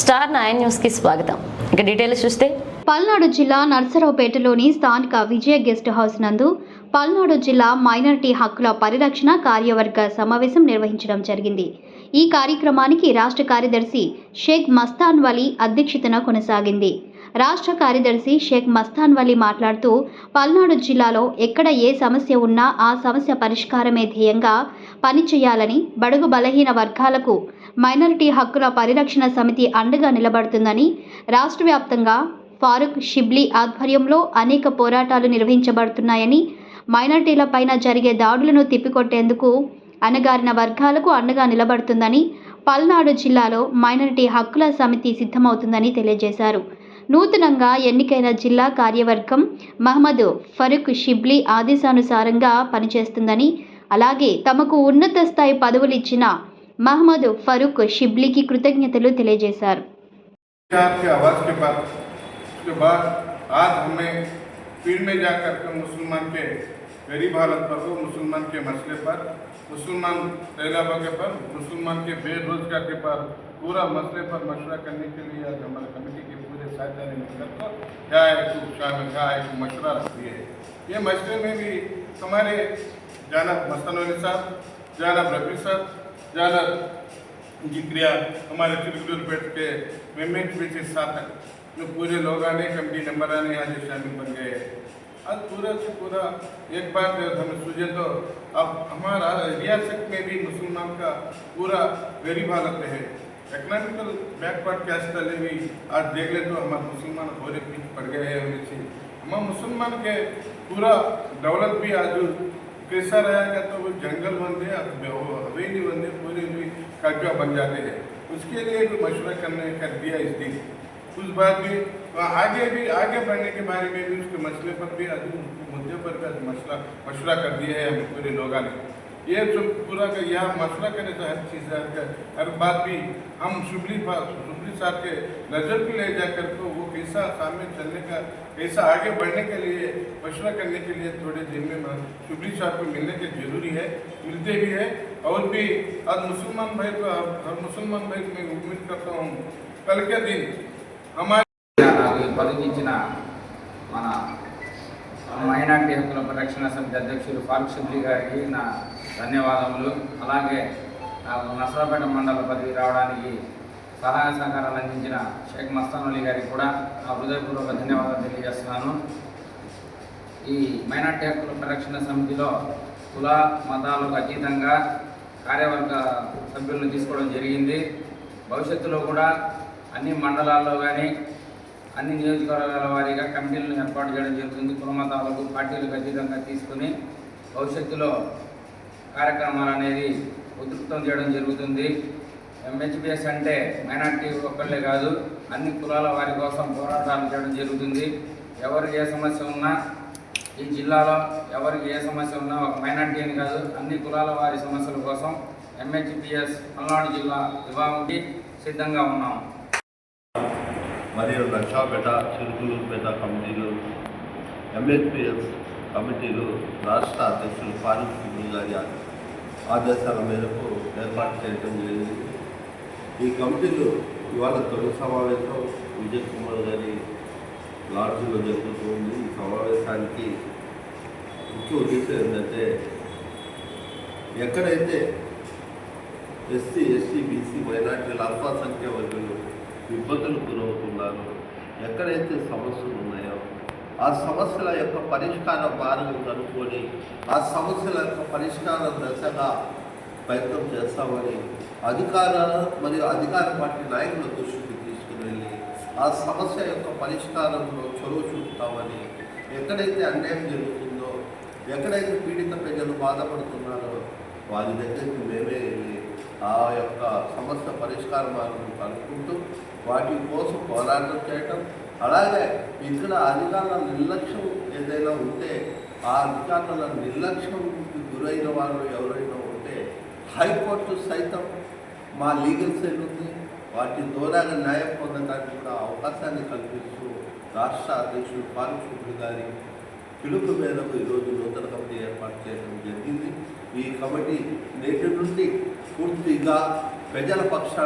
Star nine న్యూస్కి స్వాగతం. ఇక డీటెయిల్స్ చూస్తే పల్నాడు జిల్లా నర్సరావుపేటలోని స్థానిక విజయ గెస్ట్ హౌస్ నందు పల్నాడు జిల్లా మైనారిటీ హక్కుల పరిరక్షణ కార్యవర్గ సమావేశం నిర్వహించడం జరిగింది. ఈ కార్యక్రమానికి రాష్ట్ర కార్యదర్శి షేక్ మస్తాన్ వలీ అధ్యక్షతన కొనసాగింది. రాష్ట్ర కార్యదర్శి షేక్ మస్తాన్ వలీ మాట్లాడుతూ పల్నాడు జిల్లాలో ఎక్కడ ఏ సమస్య ఉన్నా ఆ సమస్య పరిష్కారమే ధ్యేయంగా పనిచేయాలని బడుగు బలహీన వర్గాలకు మైనారిటీ హక్కుల పరిరక్షణ సమితి అండగా నిలబడుతుందని రాష్ట్ర వ్యాప్తంగా ఫారూక్ షిబ్లీ ఆధ్వర్యంలో అనేక పోరాటాలు నిర్వహించబడుతున్నాయని మైనారిటీలపైన జరిగే దాడులను తిప్పికొట్టేందుకు అణగారిన వర్గాలకు అండగా నిలబడుతుందని పల్నాడు జిల్లాలో మైనారిటీ హక్కుల సమితి సిద్ధమవుతుందని తెలియజేశారు. నూతనంగా ఎన్నికైన జిల్లా కార్యవర్గం మహమ్మద్ ఫరూక్ షిబ్లీ ఆదేశానుసారంగా పనిచేస్తుందని అలాగే తమకు ఉన్నత స్థాయి పదవులు ఇచ్చిన మహమ్మద్ ఫరూక్ షిబ్లీకి కృతజ్ఞతలు తెలియజేశారు विचार की आवाज़ के बाद उसके बाद आज हमें पीर में जाकर के मुसलमान के गरीब हालत पर हो मुसलमान के मसले पर मुसलमान तैलाबा के पर मुसलमान के बेरोजगार के पर पूरा मसले पर मशवरा करने के लिए आज हमारे कमेटी के को एक शामिल क्या एक मशवरा दिए है। ये मशवरे में भी हमारे जानब मस्तन अली साहब जानब रफी साहब जानब जी क्रिया, हमारे तिरुगुर पेट के मेमेंट में से साथ जो पूरे लोग आने, कमेटी नंबर आने आज शामिल बन गए हैं। आज पूरा से पूरा एक बार हमें सूझे तो अब हमारा रियासत में भी मुसलमान का पूरा गरीब हालत है। इकोनॉमिकल बैकवर्ड कैस्ट वाले भी आज देख ले तो हमारे मुसलमान पूरे पीछे पड़ गए हैं हमारे मुसलमान के पूरा दौलत भी आज कैसा रहेगा तो वो जंगल हैं वो हवेली बनते पूरे भी कब्जा बन जाते हैं। उसके लिए भी मशवरा करने कर दिया इस दिन। उस बात भी आगे भी, आगे बढ़ने के बारे में भी उसके मसले पर भी मुद्दे पर भी मसला, मशवरा कर दिया है पूरे लोगों ने। ये जो पूरा का यहाँ मशवरा करें तो हर चीज़ हर हर बात भी हम शुभली शुभली साहब के नज़र भी ले जाकर तो वो कैसा सामने चलने का कैसा आगे बढ़ने के लिए मशवरा करने के लिए थोड़े दिन में शुभली साहब को मिलने के जरूरी है मिलते भी है और भी आज मुसलमान भाई को हर मुसलमान भाई को मैं उम्मीद करता हूँ कल के दिन हमारे నాకు ఈ పదవి ఇచ్చిన మన మైనార్టీ హక్కుల పరిరక్షణ సమితి అధ్యక్షులు ఫారూక్ షబ్లీ గారికి నా ధన్యవాదములు. అలాగే నాకు నసరాపేట మండల పదవి రావడానికి సహాయ సహకారాలు అందించిన షేక్ మస్తాన్ అలీ గారికి కూడా నా హృదయపూర్వక ధన్యవాదాలు తెలియజేస్తున్నాను. ఈ మైనార్టీ హక్కుల పరిరక్షణ సమితిలో కుల మతాలకు అతీతంగా కార్యవర్గ సభ్యులను తీసుకోవడం జరిగింది. భవిష్యత్తులో కూడా అన్ని మండలాల్లో కానీ అన్ని నియోజకవర్గాల వారీగా కమిటీలను ఏర్పాటు చేయడం జరుగుతుంది. కుల మతాలకు పార్టీలకు అతీతంగా తీసుకుని భవిష్యత్తులో కార్యక్రమాలు అనేది ఉధృతం చేయడం జరుగుతుంది. ఎంహెచ్బిఎస్ అంటే మైనార్టీ ఒక్కళ్ళే కాదు అన్ని కులాల వారి కోసం పోరాటాలు చేయడం జరుగుతుంది. ఎవరికి ఏ సమస్య ఉన్నా ఈ జిల్లాలో ఎవరికి ఏ సమస్య ఉన్నా ఒక మైనార్టీ అని కాదు అన్ని కులాల వారి సమస్యల కోసం ఎంహెచ్పిఎస్ పల్నాడు జిల్లా విభాగంకి సిద్ధంగా ఉన్నాము మరియు లక్షాపేట చిరుకులూరుపేట కమిటీలు ఎంఎస్పిఎస్ కమిటీలు రాష్ట్ర అధ్యక్షులు ఫారూక్ గారి ఆదేశాల మేరకు ఏర్పాటు చేయడం జరిగింది. ఈ కమిటీలు ఇవాళ తొలి సమావేశం విజయ్ కుమార్ గారి లాడ్జ్లో జరుగుతుంది. ఈ సమావేశానికి ముఖ్య ఉద్దేశం ఏంటంటే ఎక్కడైతే ఎస్సీ ఎస్టీ బీసీ మైనార్టీల అల్పసంఖ్య వర్గులు ఇబ్బందులు గురవుతున్నారు ఎక్కడైతే సమస్యలు ఉన్నాయో ఆ సమస్యల యొక్క పరిష్కార మార్గం కనుక్కొని ఆ సమస్యల యొక్క పరిష్కార దశగా ప్రయత్నం చేస్తామని అధికార మరియు అధికార పార్టీ నాయకుల దృష్టికి తీసుకుని వెళ్ళి ఆ సమస్య యొక్క పరిష్కారంలో చొరవ చూపుతామని ఎక్కడైతే అన్యాయం జరుగుతుందో ఎక్కడైతే పీడిత ప్రజలు బాధపడుతున్నారో వారి దగ్గరికి మేమే వెళ్ళి ఆ యొక్క సమస్య పరిష్కార మార్గం కనుక్కుంటూ వాటి కోసం పోరాటం చేయటం అలాగే ఇక్కడ అధికారుల నిర్లక్ష్యం ఏదైనా ఉంటే ఆ అధికారుల నిర్లక్ష్యంకి గురైన వాళ్ళు ఎవరైనా ఉంటే హైకోర్టు సైతం మా లీగల్ సైడ్ ఉంది. వాటి ద్వారా న్యాయం పొందడానికి కూడా అవకాశాన్ని కల్పిస్తూ రాష్ట్ర అధ్యక్షుడు పాలకృష్ణుడు గారి పిలుపు మేరకు ఈరోజు నూతన కమిటీ ఏర్పాటు చేయడం జరిగింది. ఈ కమిటీ నేటి నుండి పూర్తిగా ప్రజల పక్షాన్ని